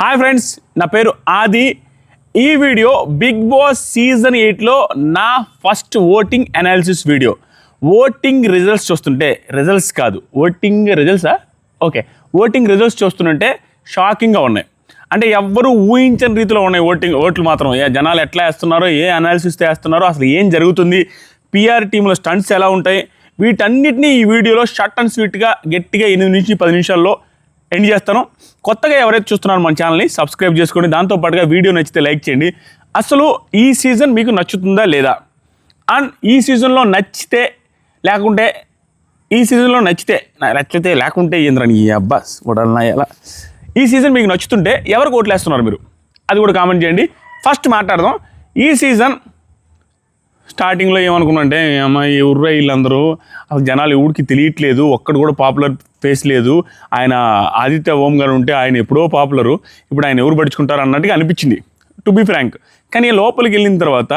Hi friends నా పేరు ఆది. ఈ వీడియో బిగ్ బాస్ సీజన్ ఎయిట్లో నా first voting analysis video. Voting results చూస్తుంటే రిజల్ట్స్ కాదు ఓటింగ్ రిజల్ట్సా ఓకే ఓటింగ్ రిజల్ట్స్ చూస్తుంటే షాకింగ్గా ఉన్నాయి. అంటే ఎవ్వరూ ఊహించని రీతిలో ఉన్నాయి ఓటింగ్ ఓట్లు మాత్రం. ఏ జనాలు ఎట్లా వేస్తున్నారో ఏ అనాలిసిస్ వేస్తున్నారో అసలు ఏం జరుగుతుంది? పిఆర్ టీంలో స్టంట్స్ ఎలా ఉంటాయి? వీటన్నిటిని ఈ వీడియోలో షార్ట్ అండ్ స్వీట్గా గట్టిగా ఎనిమిది నుంచి పది నిమిషాల్లో ఎండ్ చేస్తాను. కొత్తగా ఎవరైతే చూస్తున్నారో మన ఛానల్ని సబ్స్క్రైబ్ చేసుకోండి. దాంతోపాటుగా వీడియో నచ్చితే లైక్ చేయండి. అసలు ఈ సీజన్ మీకు నచ్చుతుందా లేదా? అండ్ ఈ సీజన్లో నచ్చితే లేకుంటే ఈ సీజన్లో నచ్చితే నచ్చితే లేకుంటే ఏంద్రని ఈ అబ్బా వడలనా ఎలా? ఈ సీజన్ మీకు నచ్చుతుంటే ఎవరికి ఓట్లేస్తున్నారు మీరు? అది కూడా కామెంట్ చేయండి. ఫస్ట్ మాట్లాడదాం. ఈ సీజన్ స్టార్టింగ్లో ఏమనుకున్నంటే అమ్మ ఎవర్రా వీళ్ళందరూ అసలు జనాలు ఎవరికి తెలియట్లేదు. ఒక్కడు కూడా పాపులర్ ఫేస్ లేదు. ఆయన ఆదిత్య ఓం గారు ఉంటే ఆయన ఎప్పుడో పాపులరు. ఇప్పుడు ఆయన ఎవరు పడుచుకుంటారు అన్నట్టుగా అనిపించింది. టు బి ఫ్రాంక్ కానీ లోపలికి వెళ్ళిన తర్వాత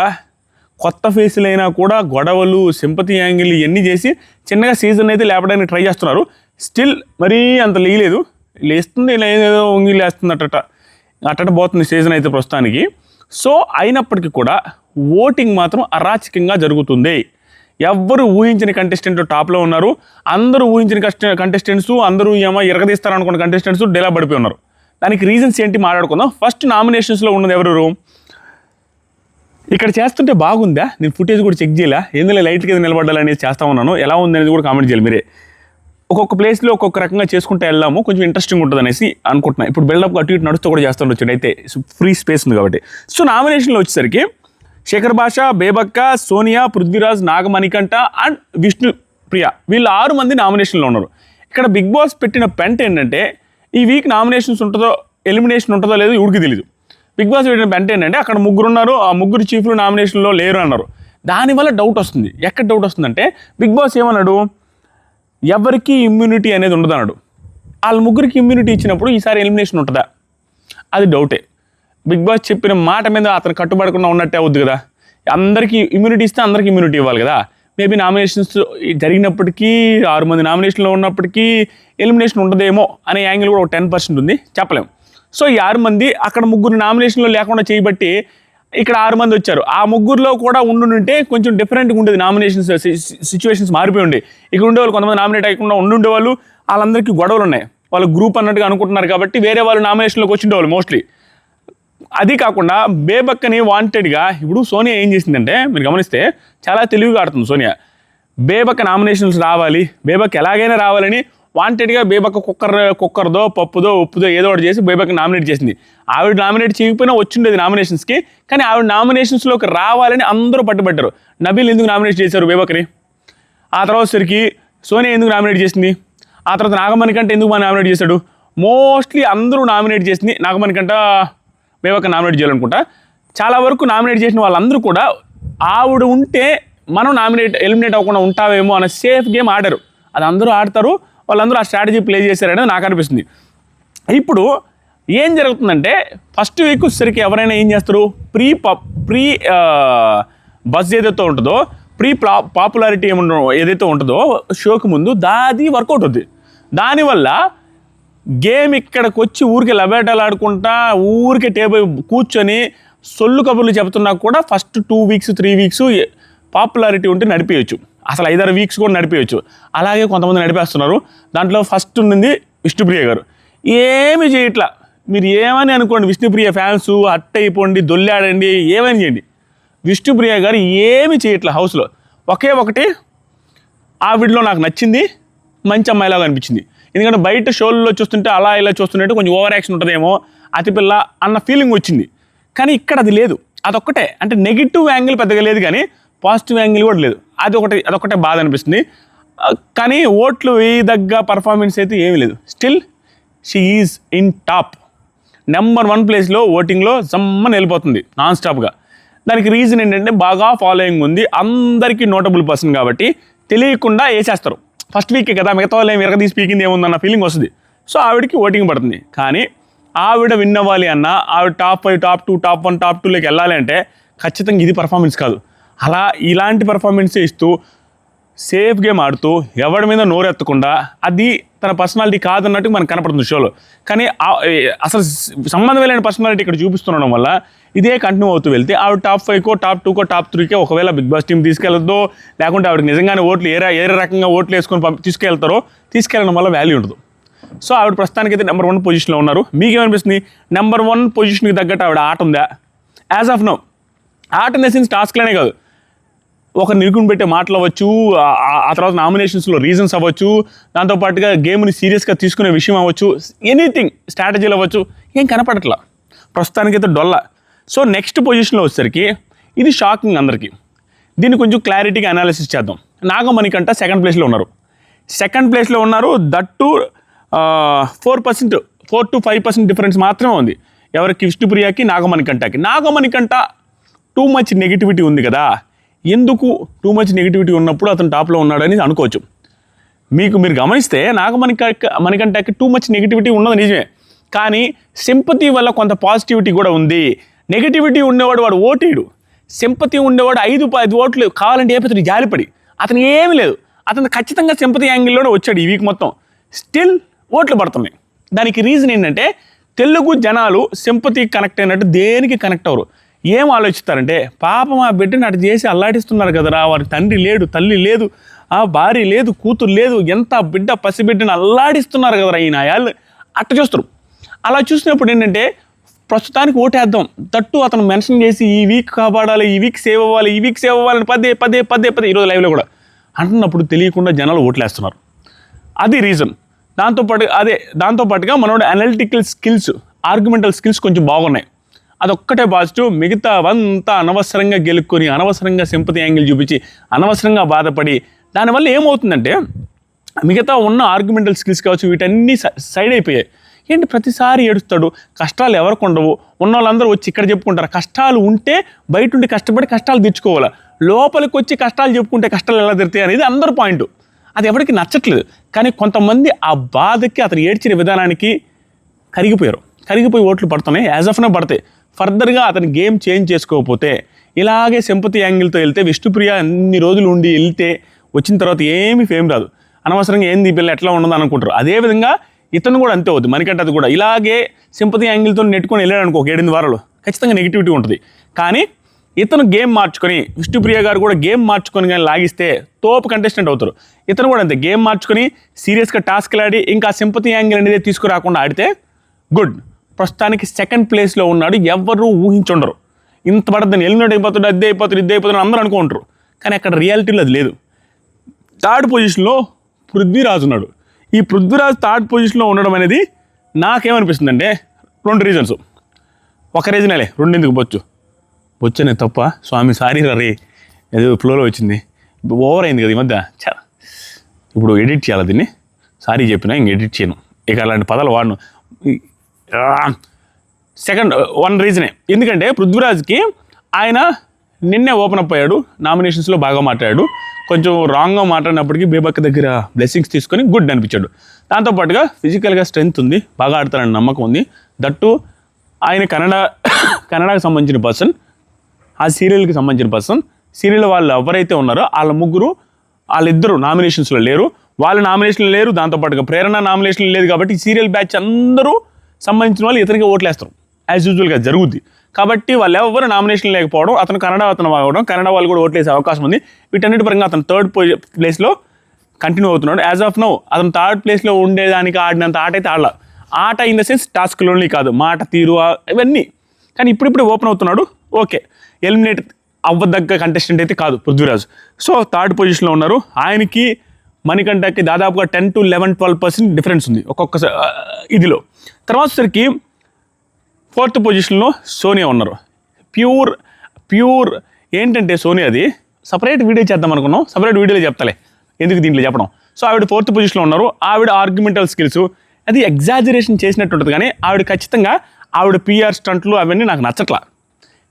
కొత్త ఫేసులైనా అయినా కూడా గొడవలు సింపతి యాంగిల్ ఇవన్నీ చేసి చిన్నగా సీజన్ అయితే లేపడానికి ట్రై చేస్తున్నారు. స్టిల్ మరీ అంత లేయలేదు. లేస్తుంది లేదో ఒంగి లేస్తుంది అట్టట అట్టట పోతుంది సీజన్ అయితే ప్రస్తుతానికి. సో అయినప్పటికీ కూడా ఓటింగ్ మాత్రం అరాచకంగా జరుగుతుంది. ఎవ్వరు ఊహించిన కంటెస్టెంట్ టాప్లో ఉన్నారు. అందరూ ఊహించిన కష్ట కంటెస్టెంట్స్ అందరూ ఏమో ఇరగదీస్తారనుకున్న కంటెస్టెంట్స్ డేలా పడిపోయి ఉన్నారు. దానికి రీజన్స్ ఏంటి మాట్లాడుకుందాం. ఫస్ట్ నామినేషన్స్లో ఉన్నది ఎవరు? ఇక్కడ చేస్తుంటే బాగుందా? నేను ఫుటేజ్ కూడా చెక్ చేయాలా. ఎందులో లైట్ కింద నిలబడాలనేది చేస్తా ఉన్నాను. ఎలా ఉంది అనేది కూడా కామెంట్ చేయాలి మీరే. ఒక్కొక్క ప్లేస్లో ఒక్కొక్క రకంగా చేసుకుంటే వెళ్దాము. కొంచెం ఇంట్రెస్టింగ్ ఉంటుంది అనేసి అనుకుంటున్నాను ఇప్పుడు బిల్డప్ అటు ఇటు నడుస్తూ కూడా చేస్తుండొచ్చు అయితే ఫ్రీ స్పేస్ ఉంది కాబట్టి. సో నామినేషన్లో వచ్చేసరికి శేఖర్ భాష బేబక్క సోనియా పృథ్వీరాజ్ నాగమణికంఠ అండ్ విష్ణు ప్రియ. వీళ్ళు ఆరు మంది నామినేషన్లో ఉన్నారు. ఇక్కడ బిగ్ బాస్ పెట్టిన పెంట ఏంటంటే ఈ వీక్ నామినేషన్స్ ఉంటుందో ఎలిమినేషన్ ఉంటుందో లేదో ఎవరికి తెలియదు బిగ్ బాస్ పెట్టిన పెంట ఏంటంటే అక్కడ ముగ్గురు ఉన్నారు ఆ ముగ్గురు చీఫ్లు నామినేషన్లో లేరు అన్నారు. దానివల్ల డౌట్ వస్తుంది. ఎక్కడ డౌట్ వస్తుందంటే బిగ్ బాస్ ఏమన్నాడు? ఎవరికి ఇమ్యూనిటీ అనేది ఉండదు అన్నాడు వాళ్ళ ముగ్గురికి ఇమ్యూనిటీ ఇచ్చినప్పుడు ఈసారి ఎలిమినేషన్ ఉంటుందా? అది డౌటే బిగ్ బాస్ చెప్పిన మాట మీద అతను కట్టుబడకుండా ఉన్నట్టే అవుద్ది కదా. అందరికీ ఇమ్యూనిటీ ఇస్తే అందరికీ ఇమ్యూనిటీ ఇవ్వాలి కదా. మేబీ నామినేషన్స్ జరిగినప్పటికీ ఆరు మంది నామినేషన్లో ఉన్నప్పటికీ ఎలిమినేషన్ ఉండదేమో అనే యాంగిల్ కూడా ఒక టెన్ పర్సెంట్ ఉంది. చెప్పలేము సో ఈ ఆరు మంది అక్కడ ముగ్గురు నామినేషన్లో లేకుండా చేయబట్టి ఇక్కడ ఆరు మంది వచ్చారు. ఆ ముగ్గురులో కూడా ఉండుంటే కొంచెం డిఫరెంట్గా ఉండేది నామినేషన్స్ సిచ్యువేషన్స్ మారిపోయి ఉండే. ఇక్కడ ఉండేవాళ్ళు కొంతమంది నామినేట్ అయ్యకుండా ఉండుండే వాళ్ళు వాళ్ళందరికీ గొడవలు ఉన్నాయి. వాళ్ళ గ్రూప్ అన్నట్టుగా అనుకుంటున్నారు కాబట్టి వేరే వాళ్ళు నామినేషన్లోకి వచ్చిండేవాళ్ళు మోస్ట్లీ అది కాకుండా బేబక్కని వాంటెడ్గా ఇప్పుడు సోనియా ఏం చేసిందంటే మీరు గమనిస్తే చాలా తెలివిగా ఆడుతుంది సోనియా. బేబక్క నామినేషన్స్ రావాలి బేబక్ ఎలాగైనా రావాలని వాంటెడ్గా బేబక్క కుక్కర్ కుక్కర్దో పప్పుదో ఉప్పుదో ఏదో ఒకటి చేసి బేబక్ నామినేట్ చేసింది. ఆవిడ నామినేట్ చేయకపోయినా వచ్చిండేది నామినేషన్స్కి కానీ ఆవిడ నామినేషన్స్లోకి రావాలని అందరూ పట్టుబట్టారు నబీల్ ఎందుకు నామినేట్ చేశారు బేబక్ని ఆ తర్వాత సరికి సోనియా ఎందుకు నామినేట్ చేసింది? ఆ తర్వాత నాగమణి కంటే ఎందుకు మా నామినేట్ చేశాడు? మోస్ట్లీ అందరూ నామినేట్ చేసింది నాగమణి కంట మేము ఒక నామినేట్ చేయాలనుకుంటా. చాలా వరకు నామినేట్ చేసిన వాళ్ళందరూ కూడా ఆవిడ ఉంటే మనం నామినేట్ ఎలిమినేట్ అవ్వకుండా ఉంటావేమో అన్న సేఫ్ గేమ్ ఆడారు. అది అందరూ ఆడతారు వాళ్ళందరూ ఆ స్ట్రాటజీ ప్లే చేశారనేది నాకు అనిపిస్తుంది. ఇప్పుడు ఏం జరుగుతుందంటే ఫస్ట్ వీక్ సరికి ఎవరైనా ఏం చేస్తారు? ప్రీ పా ప్రీ బస్ ఏదైతే ఉంటుందో ప్రీ పా పాపులారిటీ ఏమన్నా ఏదైతే ఉంటుందో షోకి ముందు దాది వర్కౌట్ అవుతుంది దానివల్ల గేమ్ ఇక్కడికి వచ్చి ఊరికి లబేటలు ఆడుకుంటా ఊరికే టేబుల్ కూర్చొని సొల్లు కబుర్లు చెప్తున్నా కూడా first two weeks three weeks popularity ఉంటే నడిపేయచ్చు. అసలు ఐదారు వీక్స్ కూడా నడిపేయచ్చు. అలాగే కొంతమంది నడిపేస్తున్నారు. దాంట్లో ఫస్ట్ ఉన్నది విష్ణుప్రియ గారు. ఏమి చేయట్లా? మీరు ఏమని అనుకోండి విష్ణుప్రియ ఫ్యాన్స్ అట్టయిపోండి దొల్లాడండి ఏమని చేయండి? విష్ణుప్రియ గారు ఏమి చేయట్లా హౌస్లో? ఒకే ఒకటి ఆవిడలో నాకు నచ్చింది మంచి అమ్మాయిలాగా అనిపించింది. ఎందుకంటే బయట షోల్లో చూస్తుంటే అలా ఇలా చూస్తుంటే కొంచెం ఓవర్ యాక్షన్ ఉంటుందేమో అతిపిల్ల అన్న ఫీలింగ్ వచ్చింది. కానీ ఇక్కడ అది లేదు. అదొక్కటే. అంటే నెగిటివ్ యాంగిల్ పెద్దగా లేదు కానీ పాజిటివ్ యాంగిల్ కూడా లేదు. అది ఒకటి అదొకటే బాధ అనిపిస్తుంది. కానీ ఓట్లు వేయదగ్గ పర్ఫార్మెన్స్ అయితే ఏమీ లేదు. Still she is in top number one ప్లేస్లో ఓటింగ్లో జమ్మని వెళ్ళిపోతుంది నాన్ స్టాప్గా దానికి రీజన్ ఏంటంటే బాగా ఫాలోయింగ్ ఉంది. అందరికీ నోటబుల్ పర్సన్ కాబట్టి తెలియకుండా వేసేస్తారు. ఫస్ట్ వీక్ కదా మిగతా వాళ్ళు ఏమి ఎరగదీసి పీకింది ఏముందన్న ఫీలింగ్ వస్తుంది. సో ఆవిడకి ఓటింగ్ పడుతుంది. కానీ ఆవిడ విన్ అవ్వాలి అన్న ఆవిడ top five top two top one top టూలోకి వెళ్ళాలి అంటే ఖచ్చితంగా ఇది పర్ఫార్మెన్స్ కాదు. అలా ఇలాంటి పర్ఫార్మెన్సే ఇస్తూ సేఫ్ గేమ్ ఆడుతూ ఎవరి మీద నోరెత్తకుండా అది తన పర్సనాలిటీ కాదన్నట్టు మనకు కనపడుతుంది షోలో. కానీ అసలు సంబంధం లేని పర్సనాలిటీ ఇక్కడ చూపిస్తుండడం వల్ల ఇదే కంటిన్యూ అవుతూ వెళ్తే ఆవిడ టాప్ ఫైవ్కో టాప్ టూకో టాప్ త్రీకో ఒకవేళ బిగ్ బాస్ టీం తీసుకెళ్ళదో లేకుంటే ఆవిడకి నిజంగానే ఓట్లు ఏ ఏ రకంగా ఓట్లు వేసుకొని పంపి తీసుకెళ్తారో తీసుకెళ్ళడం వల్ల వాల్యూ ఉండదు. సో ఆవిడ ప్రస్తుతానికి అయితే నెంబర్ వన్ పొజిషన్లో ఉన్నారు. మీకేమనిపిస్తుంది? నెంబర్ వన్ పొజిషన్కి తగ్గట్టు ఆవిడ ఆట ఉందా? యాజ్ ఆఫ్ నో ఆట ఇన్ ద సెన్స్ టాస్క్లనే కాదు. ఒక నిరుకుని పెట్టే మాటలు అవ్వచ్చు ఆ- తర్వాత నామినేషన్స్లో రీజన్స్ అవ్వచ్చు దాంతోపాటుగా గేమ్ని సీరియస్గా తీసుకునే విషయం అవ్వచ్చు ఎనీథింగ్ స్ట్రాటజీలు అవ్వచ్చు ఏం కనపడట్లా. ప్రస్తుతానికైతే డొల్ల. సో నెక్స్ట్ పొజిషన్లో వచ్చేసరికి ఇది షాకింగ్ అందరికీ. దీన్ని కొంచెం క్లారిటీగా అనాలిసిస్ చేద్దాం. నాగమణికంట సెకండ్ ప్లేస్లో ఉన్నారు. సెకండ్ ప్లేస్లో ఉన్నారు that four percent four to five percent difference మాత్రమే ఉంది. ఎవరికి కంటకి. నాగమణికంటకి నాగమణికంట టూ మచ్ నెగిటివిటీ ఉంది కదా. ఎందుకు టూ మచ్ నెగిటివిటీ ఉన్నప్పుడు అతను టాప్లో ఉన్నాడని అనుకోవచ్చు. మీకు మీరు గమనిస్తే నాకు మనక మనకంటే టూ మచ్ నెగిటివిటీ ఉన్నది నిజమే. కానీ సింపతి వల్ల కొంత పాజిటివిటీ కూడా ఉంది. నెగిటివిటీ ఉండేవాడు వాడు ఓటేడు. సింపతి ఉండేవాడు ఐదు పది ఓట్లు కావాలంటే ఏపీ జాలిపడి. అతను ఏమీ లేదు. అతను ఖచ్చితంగా సింపతి యాంగిల్లోనే వచ్చాడు ఈ వీక్ మొత్తం. స్టిల్ ఓట్లు పడుతున్నాయి. దానికి రీజన్ ఏంటంటే తెలుగు జనాలు సింపతి కనెక్ట్ అయినట్టు దేనికి కనెక్ట్ అవ్వరు. ఏం ఆలోచిస్తారంటే పాపం ఆ బిడ్డని అటు చేసి అల్లాడిస్తున్నారు కదరా వారి తండ్రి లేడు తల్లి లేదు ఆ భార్య లేదు కూతురు లేదు ఎంత బిడ్డ పసిబిడ్డని అల్లాడిస్తున్నారు కదరా ఈయన వాళ్ళు అట్ట చూస్తారు. అలా చూసినప్పుడు ఏంటంటే ప్రస్తుతానికి ఓటేద్దాం. తట్టు అతను మెన్షన్ చేసి ఈ వీక్ కాపాడాలి ఈ వీక్ సేవ్ అవ్వాలి ఈ వీక్ సేవ్ అవ్వాలని పదే పదే పదే పదే ఈరోజు లైవ్లో కూడా అంటున్నప్పుడు తెలియకుండా జనాలు ఓట్లేస్తున్నారు. అది రీజన్. దాంతోపాటు అదే దాంతోపాటుగా మనోడు అనలిటికల్ స్కిల్స్ ఆర్గ్యుమెంటల్ స్కిల్స్ కొంచెం బాగున్నాయి. అదొక్కటే పాజిటివ్. మిగతా అంతా అనవసరంగా గెలుక్కొని అనవసరంగా సింపతి యాంగిల్ చూపించి అనవసరంగా బాధపడి దానివల్ల ఏమవుతుందంటే మిగతా ఉన్న ఆర్గ్యుమెంటల్ స్కిల్స్ కావచ్చు వీటన్నీ స- సైడ్ అయిపోయాయి. ఏంటి? ప్రతిసారి ఏడుస్తాడు. కష్టాలు ఎవరికి ఉండవు. ఉన్న వాళ్ళందరూ వచ్చి ఇక్కడ చెప్పుకుంటారు. కష్టాలు ఉంటే బయట ఉండి కష్టపడి కష్టాలు తెచ్చుకోవాలి లోపలికి వచ్చి కష్టాలు చెప్పుకుంటే కష్టాలు ఎలా తిరుతాయి అనేది అందరు పాయింట్. అది ఎవరికి నచ్చట్లేదు. కానీ కొంతమంది ఆ బాధకి అతను ఏడ్చిన విధానానికి కరిగిపోయారు. కరిగిపోయి ఓట్లు పడుతున్నాయి. యాజ్ ఆఫ్నే పడతాయి. ఫర్దర్గా అతని గేమ్ చేంజ్ చేసుకోకపోతే ఇలాగే సింపతి యాంగిల్తో వెళ్తే విష్ణుప్రియ అన్ని రోజులు ఉండి వెళ్తే వచ్చిన తర్వాత ఏమీ ఫేమ్ రాదు. అనవసరంగా ఏంది ఈ పిల్ల ఎట్లా ఉండదు అనుకుంటారు. అదేవిధంగా ఇతను కూడా అంతే అవుతుంది మనకంటే అది కూడా. ఇలాగే సింపతి యాంగిల్తో నెట్టుకొని వెళ్ళాడు అనుకో ఒక ఏడెనిమిది వారాలు. ఖచ్చితంగా నెగిటివిటీ ఉంటుంది. కానీ ఇతను గేమ్ మార్చుకొని విష్ణుప్రియ గారు కూడా గేమ్ మార్చుకొని కానీ లాగిస్తే తోపు కంటెస్టెంట్ అవుతారు. ఇతను కూడా అంతే. గేమ్ మార్చుకొని సీరియస్గా టాస్క్లు ఆడి ఇంకా సింపతి యాంగిల్ అనేది తీసుకురాకుండా ఆడితే గుడ్. ప్రస్తుతానికి సెకండ్ ప్లేస్లో ఉన్నాడు. ఎవరు ఊహించుండరు. ఇంత పడద్దని ఎలిమినేట్ అయిపోతుంది అద్దె అయిపోతుంది ఇది అయిపోతుంది అందరూ అనుకుంటారు. కానీ అక్కడ రియాలిటీలో అది లేదు. థర్డ్ పొజిషన్లో పృథ్వీరాజు ఉన్నాడు. ఈ పృథ్వీరాజ్ థర్డ్ పొజిషన్లో ఉండడం అనేది నాకేమనిపిస్తుందంటే రెండు రీజన్స్ ఒక రీజనేలే రెండు ఎందుకు బొచ్చు? బొచ్చనే తప్ప స్వామి సారీ రే ఏదో ఫ్లోలో వచ్చింది. ఓవర్ అయింది కదా ఈ మధ్య. చా ఇప్పుడు ఎడిట్ చేయాలి దీన్ని? సారీ చెప్పినా ఇంక ఎడిట్ చేయను. ఇక అలాంటి పదాలు వాడను. సెకండ్ వన్ రీజనే ఎందుకంటే పృథ్వీరాజ్కి ఆయన నిన్నే ఓపెన్ అప్ అయ్యాడు నామినేషన్స్లో బాగా మాట్లాడాడు కొంచెం రాంగ్గా మాట్లాడినప్పటికీ బేబక్ దగ్గర బ్లెస్సింగ్స్ తీసుకొని గుడ్ అనిపించాడు. దాంతోపాటుగా ఫిజికల్గా స్ట్రెంగ్త్ ఉంది బాగా ఆడతారని నమ్మకం ఉంది. దట్టు ఆయన కన్నడ కన్నడకు సంబంధించిన పర్సన్ ఆ సీరియల్కి సంబంధించిన పర్సన్ సీరియల్ వాళ్ళు ఎవరైతే ఉన్నారో వాళ్ళ ముగ్గురు వాళ్ళిద్దరు నామినేషన్స్లో లేరు. వాళ్ళు నామినేషన్లు లేరు దాంతోపాటుగా ప్రేరణ నామినేషన్లు లేదు కాబట్టి సీరియల్ బ్యాచ్ అందరూ సంబంధించిన వాళ్ళు ఇతనికి ఓట్లేస్తారు. యాజ్ యూజువల్గా జరుగుద్ది. కాబట్టి వాళ్ళు ఎవరు నామినేషన్ లేకపోవడం అతను కన్నడ అతను అవ్వడం కన్నడ వాళ్ళు కూడా ఓట్లేసే అవకాశం ఉంది. వీటన్నిటి పరంగా అతను థర్డ్ ప్లేస్లో కంటిన్యూ అవుతున్నాడు. యాజ్ ఆఫ్ నో అతను థర్డ్ ప్లేస్లో ఉండేదానికి ఆడినంత ఆట అయితే ఆడలా. ఆట ఇన్ ద సెన్స్ టాస్క్లోని కాదు. మాట తీరు ఇవన్నీ. కానీ ఇప్పుడిప్పుడు ఓపెన్ అవుతున్నాడు. ఓకే ఎలిమినేట్ అవ్వదగ్గ కంటెస్టెంట్ అయితే కాదు పృథ్వీరాజ్. సో థర్డ్ పొజిషన్లో ఉన్నారు. ఆయనకి మణికంఠకి దాదాపుగా ten to eleven twelve percent difference ఉంది ఒక్కొక్క ఇదిలో. తర్వాత సరికి ఫోర్త్ పొజిషన్లో సోనియా ఉన్నారు. ప్యూర్ ప్యూర్ ఏంటంటే సోనియాది సపరేట్ వీడియో చేద్దాం అనుకున్నాం. సపరేట్ వీడియోలో చెప్తాలే. ఎందుకు దీంట్లో చెప్పడం? సో ఆవిడ ఫోర్త్ పొజిషన్లో ఉన్నారు. ఆవిడ ఆర్గ్యుమెంటల్ స్కిల్స్ అది ఎగ్జాజరేషన్ చేసినట్టు ఉంటుంది కానీ ఆవిడ ఖచ్చితంగా ఆవిడ పిఆర్ స్టంట్లు అవన్నీ నాకు నచ్చట్లా.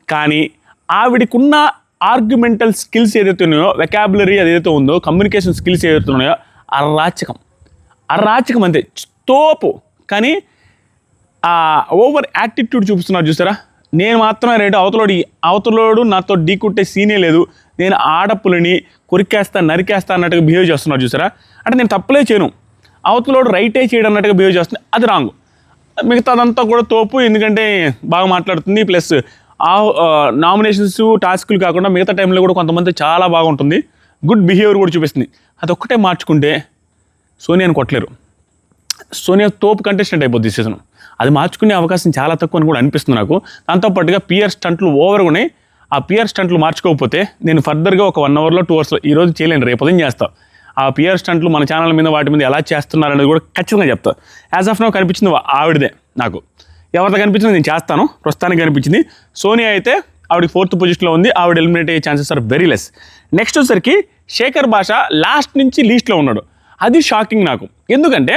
కానీ ఆవిడకున్న ఆర్గ్యుమెంటల్ స్కిల్స్ ఏదైతే ఉన్నాయో వెకాబులరీ ఏదైతే ఉందో కమ్యూనికేషన్ స్కిల్స్ ఏదైతే ఉన్నాయో అరాచకం. అరాచకం అంతే. తోపు. కానీ ఆ ఓవర్ యాటిట్యూడ్ చూపిస్తున్నారు చూసారా? నేను మాత్రమే రేటు అవతలోడు అవతలోడు నాతో ఢీ కుట్టే సీనే లేదు. నేను ఆడపులని కొరికేస్తా నరికేస్తా అన్నట్టుగా బిహేవ్ చేస్తున్నారు చూసారా? అంటే నేను తప్పులే చేయను. అవతలోడు రైటే చేయడం అన్నట్టుగా బిహేవ్ చేస్తుంది. అది రాంగ్. మిగతాదంతా కూడా తోపు ఎందుకంటే బాగా మాట్లాడుతుంది ప్లస్ ఆ నామినేషన్స్ టాస్కులు కాకుండా మిగతా టైంలో కూడా కొంతమంది చాలా బాగుంటుంది. గుడ్ బిహేవియర్ కూడా చూపిస్తుంది. అది ఒక్కటే మార్చుకుంటే సోనియాని కొట్టలేరు. సోనియా తోపు కంటెస్టెంట్ అయిపోద్ది సీజన్ అది మార్చుకునే అవకాశం చాలా తక్కువ అని కూడా అనిపిస్తుంది నాకు. దాంతోపాటుగా పిఆర్ స్టంట్లు ఓవర్గా ఉన్నాయి. ఆ పిఆర్ స్టంట్లు మార్చుకోకపోతే నేను ఫర్దర్గా ఒక వన్ అవర్లో టూ అవర్స్లో ఈ రోజు చేయలేను. రేపు ఉదయం చేస్తా. ఆ పిఆర్ స్టంట్లు మన ఛానల్ మీద వాటి మీద ఎలా చేస్తున్నారు అనేది కూడా ఖచ్చితంగా చెప్తా. యాజ్ ఆఫ్ నో కనిపించింది ఆవిడదే నాకు. ఎవరితో కనిపించింది? నేను చేస్తాను. ప్రస్తుతానికి కనిపించింది. సోనియా అయితే ఆవిడ ఫోర్త్ పొజిషన్లో ఉంది. ఆవిడ ఎలిమినేట్ అయ్యే chances are very less next వచ్చేసరికి శేఖర్ భాష లాస్ట్ నుంచి లీస్ట్లో ఉన్నాడు. అది షాకింగ్ నాకు. ఎందుకంటే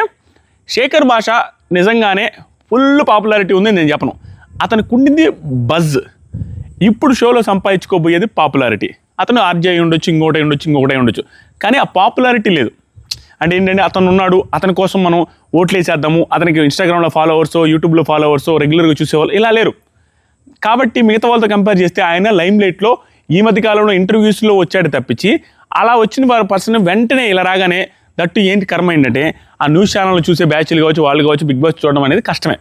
శేఖర్ భాష నిజంగానే ఫుల్ పాపులారిటీ ఉంది నేను చెప్పను. అతనికి ఉండింది బజ్ ఇప్పుడు షోలో సంపాదించుకోబోయేది పాపులారిటీ అతను ఆర్జే ఉండొచ్చు ఇంకోటి ఉండొచ్చు ఇంకొకటి ఉండొచ్చు. కానీ ఆ పాపులారిటీ లేదు. అంటే ఏంటంటే అతను ఉన్నాడు అతని కోసం మనం ఓట్లు వేసేద్దాము అతనికి ఇన్స్టాగ్రామ్లో ఫాలోవర్స్ యూట్యూబ్లో ఫాలోవర్స్ రెగ్యులర్గా చూసేవాళ్ళు ఇలా లేరు. కాబట్టి మిగతా వాళ్ళతో కంపేర్ చేస్తే ఆయన లైమ్ లైట్లో ఈ మధ్య కాలంలో ఇంటర్వ్యూస్లో వచ్చాడు తప్పించి అలా వచ్చిన వారి పర్సన్ వెంటనే ఇలా రాగానే దట్టు ఏంటి కర్మ ఏంటంటే ఆ న్యూస్ ఛానల్ చూసే బ్యాచ్లు కావచ్చు వాళ్ళు కావచ్చు బిగ్ బాస్ చూడడం అనేది కష్టమే.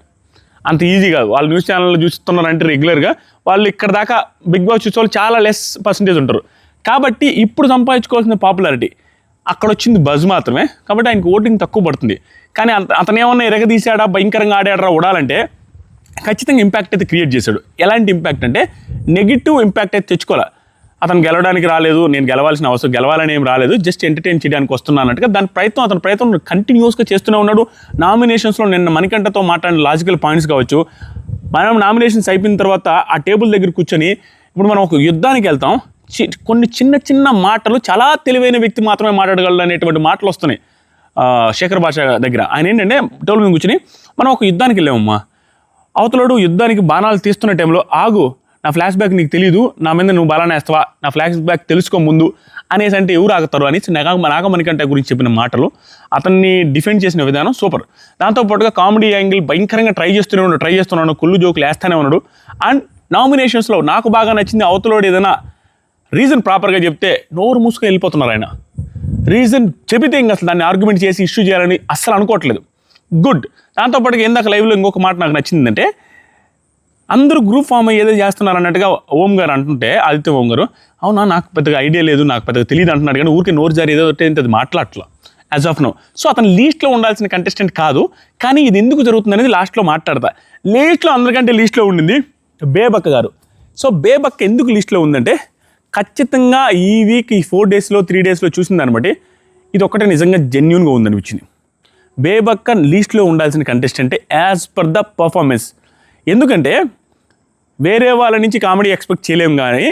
అంత ఈజీ కాదు. వాళ్ళు న్యూస్ ఛానల్లో చూస్తున్నారంటే రెగ్యులర్గా వాళ్ళు ఇక్కడ దాకా బిగ్ బాస్ చూసే వాళ్ళు చాలా లెస్ పర్సంటేజ్ ఉంటారు. కాబట్టి ఇప్పుడు సంపాదించుకోవాల్సిన పాపులారిటీ అక్కడ వచ్చింది బజ్ మాత్రమే. కాబట్టి ఆయనకు ఓటింగ్ తక్కువ పడుతుంది. కానీ అంత అతను ఏమన్నా ఎరగదీశాడా భయంకరంగా ఆడాడరా ఓడాలంటే ఖచ్చితంగా ఇంపాక్ట్ అయితే క్రియేట్ చేశాడు. ఎలాంటి ఇంపాక్ట్ అంటే నెగిటివ్ ఇంపాక్ట్ అయితే తెచ్చుకోవాలి. అతను గెలవడానికి రాలేదు నేను గెలవాల్సిన అవసరం గెలవాలని ఏం రాలేదు జస్ట్ ఎంటర్టైన్ చేయడానికి వస్తున్నాను దాని ప్రయత్నం అతని ప్రయత్నం కంటిన్యూస్గా చేస్తూనే ఉన్నాడు. నామినేషన్స్లో నిన్న మణికంఠతో మాట్లాడిన లాజికల్ పాయింట్స్ కావచ్చు. మనం నామినేషన్స్ అయిపోయిన తర్వాత ఆ టేబుల్ దగ్గర కూర్చొని ఇప్పుడు మనం ఒక యుద్ధానికి వెళ్తాం. కొన్ని చిన్న చిన్న మాటలు చాలా తెలివైన వ్యక్తి మాత్రమే మాట్లాడగలడు అనేటువంటి మాటలు వస్తున్నాయి. శేఖర్ భాష దగ్గర. ఆయన ఏంటంటే టోల్ మీద కూర్చొని మనం ఒక యుద్ధానికి వెళ్ళామమ్మా. అవతలోడు యుద్ధానికి బాణాలు తీస్తున్న టైంలో ఆగు. నా ఫ్లాష్ బ్యాక్ నీకు తెలియదు నా మీద నువ్వు బలాన్ని వేస్తావా? నా ఫ్లాష్ బ్యాక్ తెలుసుకో ముందు అనేసి అంటే ఎవరు ఆగుతారు అనేసి నాగమణికంట గురించి చెప్పిన మాటలు అతన్ని డిఫెండ్ చేసిన విధానం సూపర్. దాంతోపాటుగా కామెడీ యాంగిల్ భయంకరంగా ట్రై చేస్తూనే ఉన్నాడు. ట్రై చేస్తున్నాడు. కుళ్ళు జోకులు వేస్తూనే ఉన్నాడు. అండ్ నామినేషన్స్లో నాకు బాగా నచ్చింది అవతలోడు ఏదైనా రీజన్ ప్రాపర్గా చెప్తే నోరు మూసుకొని వెళ్ళిపోతున్నారు ఆయన. రీజన్ చెబితే ఇంకా అసలు దాన్ని ఆర్గ్యుమెంట్ చేసి ఇష్యూ చేయాలని అస్సలు అనుకోవట్లేదు. గుడ్ దాంతోపాటు ఇందాక లైవ్లో ఇంకొక మాట నాకు నచ్చిందంటే అందరూ గ్రూప్ ఫామ్ అయ్యి ఏదో చేస్తున్నారు అన్నట్టుగా ఓం గారు అంటుంటే ఆదిత్య ఓం గారు అవునా నాకు పెద్దగా ఐడియా లేదు నాకు పెద్దగా తెలియదు అంటున్నాడు కానీ ఊరికి నోరు జారి ఏదో ఒకటి అది మాట్లాడట్లా. యాజ్ ఆఫ్ నో సో అతను లీస్ట్లో ఉండాల్సిన కంటెస్టెంట్ కాదు కానీ ఇది ఎందుకు జరుగుతుంది అనేది లాస్ట్లో మాట్లాడతా. లీస్ట్లో అందరికంటే లీస్ట్లో ఉండింది బేబక్క గారు. సో బేబక్క ఎందుకు లిస్ట్లో ఉందంటే ఖచ్చితంగా ఈ వీక్ ఈ ఫోర్ డేస్లో త్రీ డేస్లో చూసిన దాన్ని బట్టి ఇది ఒక్కటే నిజంగా జెన్యున్గా ఉందనిపించింది. బేబక్కన్ లీస్ట్లో ఉండాల్సిన contestant as per the performance ఎందుకంటే వేరే వాళ్ళ నుంచి కామెడీ ఎక్స్పెక్ట్ చేయలేం కానీ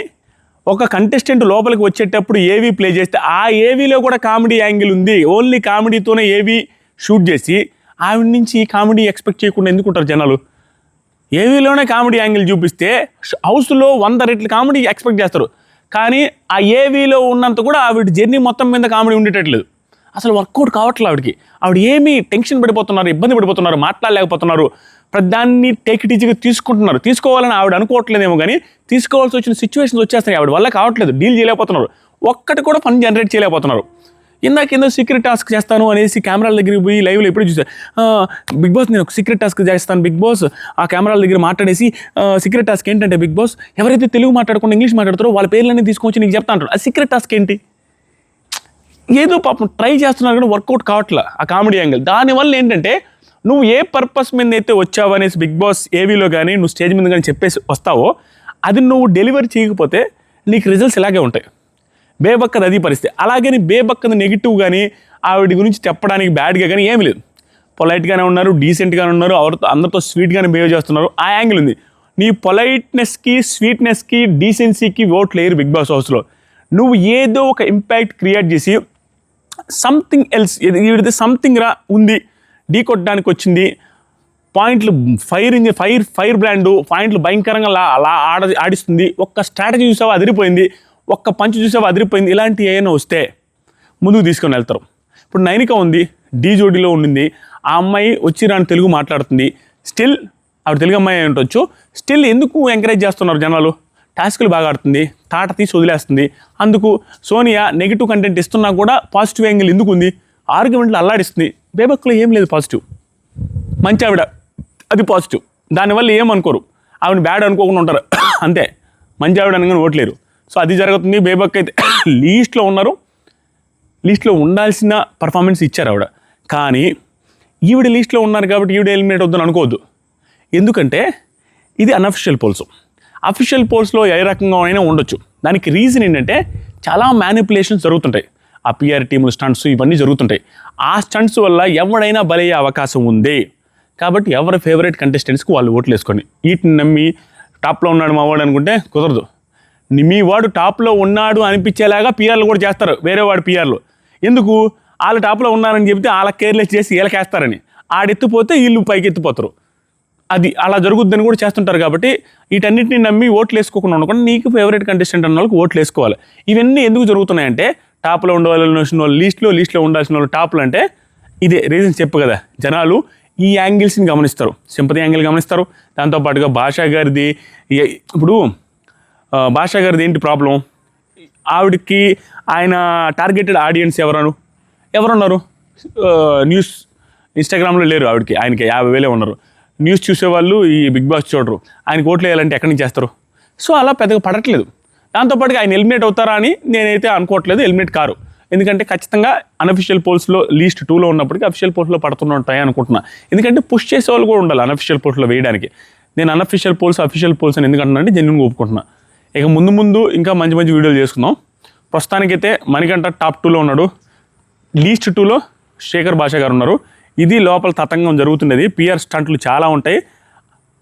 ఒక కంటెస్టెంట్ లోపలికి వచ్చేటప్పుడు ఏవీ ప్లే చేస్తే ఆ ఏవీలో కూడా కామెడీ యాంగిల్ ఉంది. ఓన్లీ కామెడీతోనే ఏవీ షూట్ చేసి ఆవిడ నుంచి కామెడీ ఎక్స్పెక్ట్ చేయకుండా ఎందుకుంటారు జనాలు? ఏవీలోనే కామెడీ యాంగిల్ చూపిస్తే హౌస్లో వంద రెట్లు కామెడీ ఎక్స్పెక్ట్ చేస్తారు. కానీ ఆ ఏవీలో ఉన్నంత కూడా ఆవిడ జర్నీ మొత్తం మీద కామెడీ ఉండేటట్లేదు. అసలు వర్కౌట్ కావట్లేదు ఆవిడకి. ఆవిడ ఏమీ టెన్షన్ పడిపోతున్నారు ఇబ్బంది పడిపోతున్నారు మాట్లాడలేకపోతున్నారు. ప్రతిదాన్ని టేక్ తీసుకుంటున్నారు. తీసుకోవాలని ఆవిడ అనుకోవట్లేదేమో కానీ తీసుకోవాల్సి వచ్చిన సిచ్యువేషన్స్ వచ్చేస్తాయి ఆవిడ వల్ల కావట్లేదు. డీల్ చేయలేకపోతున్నారు. ఒక్కటి కూడా ఫన్ జనరేట్ చేయలేకపోతున్నారు. ఇందాక ఏదో సీక్రెట్ టాస్క్ చేస్తాను అనేసి కెమెరాల దగ్గరికి పోయి లైవ్లో ఎప్పుడు చూసా. బిగ్ బాస్ నేను ఒక సీక్రెట్ టాస్క్ చేస్తాను బిగ్ బాస్ ఆ కెమెరాల దగ్గర మాట్లాడేసి సీక్రెట్ టాస్క్ ఏంటంటే బిగ్ బాస్ ఎవరైతే తెలుగు మాట్లాడకుండా ఇంగ్లీష్ మాట్లాడతారో వాళ్ళ పేర్లన్నీ తీసుకొచ్చి నీకు చెప్తా అంటారు ఆ సీక్రెట్ టాస్క్ ఏంటి? ఏదో పాపం ట్రై చేస్తున్నారు కానీ వర్కౌట్ కావట్లే ఆ కామెడీ యాంగిల్ దానివల్ల ఏంటంటే నువ్వు ఏ పర్పస్ మీద అయితే వచ్చావు అనేసి బిగ్ బాస్ ఏవీలో కానీ నువ్వు స్టేజ్ మీద కానీ చెప్పేసి వస్తావో అది నువ్వు డెలివరీ చేయకపోతే నీకు రిజల్ట్స్ ఇలాగే ఉంటాయి. బేబక్కది అది పరిస్థితి. అలాగే బేబక్కది నెగిటివ్ కానీ ఆవిడ గురించి చెప్పడానికి బ్యాడ్గా కానీ ఏమీ లేదు. పొలైట్గానే ఉన్నారు డీసెంట్గానే ఉన్నారు ఎవరితో అందరితో స్వీట్గానే బిహేవ్ చేస్తున్నారు ఆ యాంగిల్ ఉంది. నీ పొలైట్నెస్కి స్వీట్నెస్కి డీసెన్సీకి ఓట్లు లేరు బిగ్ బాస్ హౌస్లో నువ్వు ఏదో ఒక ఇంపాక్ట్ క్రియేట్ చేసి సంథింగ్ ఎల్స్ ఇది సంథింగ్ రా ఉంది ఢీ కొట్టడానికి వచ్చింది పాయింట్లు fire engine fire fire brand పాయింట్లు భయంకరంగా అలా ఆడ ఆడిస్తుంది ఒక్క స్ట్రాటజీ చూసావా అదిరిపోయింది. ఒక్క పంచ్ చూసావా? అదిరిపోయింది. ఇలాంటి ఏమైనా వస్తే ముందుకు తీసుకొని వెళ్తారు. ఇప్పుడు నైనిక ఉంది డీ జోడీలో ఉండింది. ఆ అమ్మాయి వచ్చి రాని తెలుగు మాట్లాడుతుంది. స్టిల్ ఆవిడ తెలుగు అమ్మాయి ఉండొచ్చు. స్టిల్ ఎందుకు ఎంకరేజ్ చేస్తున్నారు జనాలు? టాస్కులు బాగా ఆడుతుంది తాట తీసి వదిలేస్తుంది. అందుకు సోనియా నెగిటివ్ కంటెంట్ ఇస్తున్నా కూడా పాజిటివ్ యాంగిల్ ఎందుకు ఉంది? ఆర్గ్యుమెంట్లు అల్లాడిస్తుంది. బేబక్లో ఏం లేదు పాజిటివ్. మంచి ఆవిడ అది పాజిటివ్. దానివల్ల ఏమనుకోరు. ఆవిడ బ్యాడ్ అనుకోకుండా ఉంటారు. అంతే. మంచి ఆవిడ అనగానే ఓట్లేరు. సో అది జరుగుతుంది. బేబక్ అయితే లీస్ట్లో ఉన్నారు. లీస్ట్లో ఉండాల్సిన పర్ఫార్మెన్స్ ఇచ్చారు ఆవిడ. కానీ ఈవిడ లీస్ట్లో ఉన్నారు కాబట్టి ఈవిడ ఎలిమినేట్ అవుతుందని అనుకోవద్దు. ఎందుకంటే ఇది అన్అఫిషియల్ పోల్స్ అఫిషియల్ పోల్స్లో ఏ రకంగా అయినా ఉండొచ్చు. దానికి రీజన్ ఏంటంటే చాలా మ్యానిపులేషన్స్ జరుగుతుంటాయి. ఆ పిఆర్ టీములు స్టంట్స్ ఇవన్నీ జరుగుతుంటాయి. ఆ స్టంట్స్ వల్ల ఎవడైనా బలయ్యే అవకాశం ఉంది. కాబట్టి ఎవరి ఫేవరెట్ కంటెస్టెంట్స్కి వాళ్ళు ఓట్లు వేసుకొని వీటిని నమ్మి టాప్లో ఉన్నాడు మా వాడు అనుకుంటే కుదరదు. మీ వాడు టాప్లో ఉన్నాడు అనిపించేలాగా పిఆర్లు కూడా చేస్తారు. వేరే వాడు పిఆర్లు ఎందుకు? వాళ్ళు టాప్లో ఉన్నారని చెప్తే వాళ్ళ కేర్లెస్ చేసి వీళ్ళకేస్తారని ఆడెత్తిపోతే వీళ్ళు పైకి ఎత్తిపోతారు అది అలా జరుగుద్దని కూడా చేస్తుంటారు కాబట్టి వీటన్నిటిని నమ్మి ఓట్లు వేసుకోకుండా ఉండకుండా నీకు ఫేవరెట్ కంటెస్టెంట్ అన్న వాళ్ళకి ఓట్లు వేసుకోవాలి. ఇవన్నీ ఎందుకు జరుగుతున్నాయంటే టాప్లో ఉండవలసిన వాళ్ళు లీస్ట్లో లీస్ట్లో ఉండాల్సిన వాళ్ళు టాప్లు అంటే ఇదే రీజన్ చెప్పు కదా. జనాలు ఈ యాంగిల్స్ని గమనిస్తారు. సింపతి యాంగిల్ గమనిస్తారు. దాంతోపాటుగా భాషా గారిది ఇప్పుడు భాషా గారిది ఏంటి ప్రాబ్లం ఆవిడకి ఆయన టార్గెటెడ్ ఆడియన్స్ ఎవరను? ఎవరున్నారు? న్యూస్ ఇన్స్టాగ్రామ్లో లేరు ఆవిడకి ఆయనకి యాభై వేలే ఉన్నారు. న్యూస్ చూసేవాళ్ళు ఈ బిగ్ బాస్ చూడరు. ఆయనకి ఓట్లు వేయాలంటే ఎక్కడి నుంచి చేస్తారు సో అలా పెద్దగా పడట్లేదు. దాంతోపాటుగా ఆయన ఎలిమినేట్ అవుతారా అని నేనైతే అనుకోవట్లేదు ఎలిమినేట్ కారు. ఎందుకంటే ఖచ్చితంగా అన్అఫిషియల్ పోల్స్లో లీస్ట్ టూలో ఉన్నప్పటికీ అఫిషియల్ పోల్స్లో పడుతూనే ఉంటాయి అనుకుంటున్నా. ఎందుకంటే పుష్ చేసే వాళ్ళు కూడా ఉండాలి అన్అఫిషియల్ పోల్స్లో వేయడానికి. నేను అన్అఫిషియల్ పోల్స్ అఫిషియల్ పోల్స్ అని ఎందుకంటున్నా అంటే జెన్యున్గా ఒప్పుకుంటున్నా. ఇక ముందు ముందు ఇంకా మంచి మంచి వీడియోలు చేసుకుందాం. ప్రస్తుతానికైతే మణికంఠ టాప్ టూలో ఉన్నాడు. లీస్ట్ టూలో శేఖర్ భాష గారు ఉన్నారు. ఇది లోపల తతంగం జరుగుతున్నది. పిఆర్ స్టంట్లు చాలా ఉంటాయి.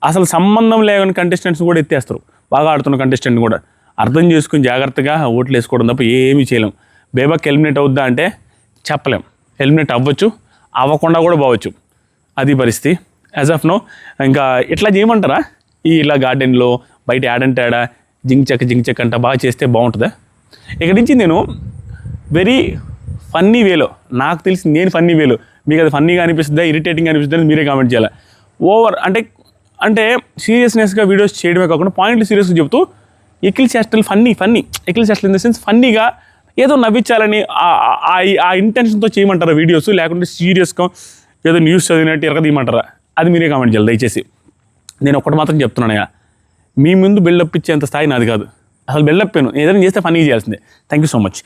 అసలు సంబంధం లేని కంటెస్టెంట్స్ కూడా ఎత్తేస్తారు. బాగా ఆడుతున్న కంటెస్టెంట్ కూడా. అర్థం చేసుకుని జాగ్రత్తగా ఓట్లు వేసుకోవడం తప్ప ఏమీ చేయలేం. బేబాక్ ఎలిమినేట్ అవుద్దా అంటే చెప్పలేం. ఎలిమినేట్ అవ్వచ్చు. అవ్వకుండా కూడా పోవచ్చు. అది పరిస్థితి. యాజ్ ఆఫ్ నో ఇంకా ఇట్లా చేయమంటారా? ఈ ఇలా గార్డెన్లో బయట యాడంటాడా జింగ్ జింక్ చెక్ జింక్ చెక్ అంట బాగా చేస్తే బాగుంటుందా? ఇక్కడి నుంచి నేను వెరీ ఫన్నీ వేలో నాకు తెలిసి నేను ఫన్నీ వేలో మీకు అది ఫన్నీగా అనిపిస్తుందా ఇరిటేటింగ్ అనిపిస్తుందని మీరే కామెంట్ చేయాలి. ఓవర్ అంటే అంటే సీరియస్నెస్గా వీడియోస్ చేయడమే కాకుండా పాయింట్లు సీరియస్గా చెబుతూ ఎకిల్ చేష్టలు ఫన్నీ ఫన్నీ ఎకిల్ చేష్టలు ఇన్ ద సెన్స్ ఫన్నీగా ఏదో నవ్వించాలని ఆ- ఆ- ఆ ఇంటెన్షన్తో చేయమంటారా వీడియోస్ లేకుంటే సీరియస్గా ఏదో న్యూస్ చదివినట్టు ఎరగదీయమంటారా అది మీరే కామెంట్ చేయాలి దయచేసి. నేను ఒకటి మాత్రం చెప్తున్నానయ్యా మీ ముందు బిల్డప్ ఇచ్చేంత స్థాయి నాది కాదు. అసలు బిల్డప్ ఏదైనా చేస్తే ఫన్నీ చేయాల్సిందే. Thank you so much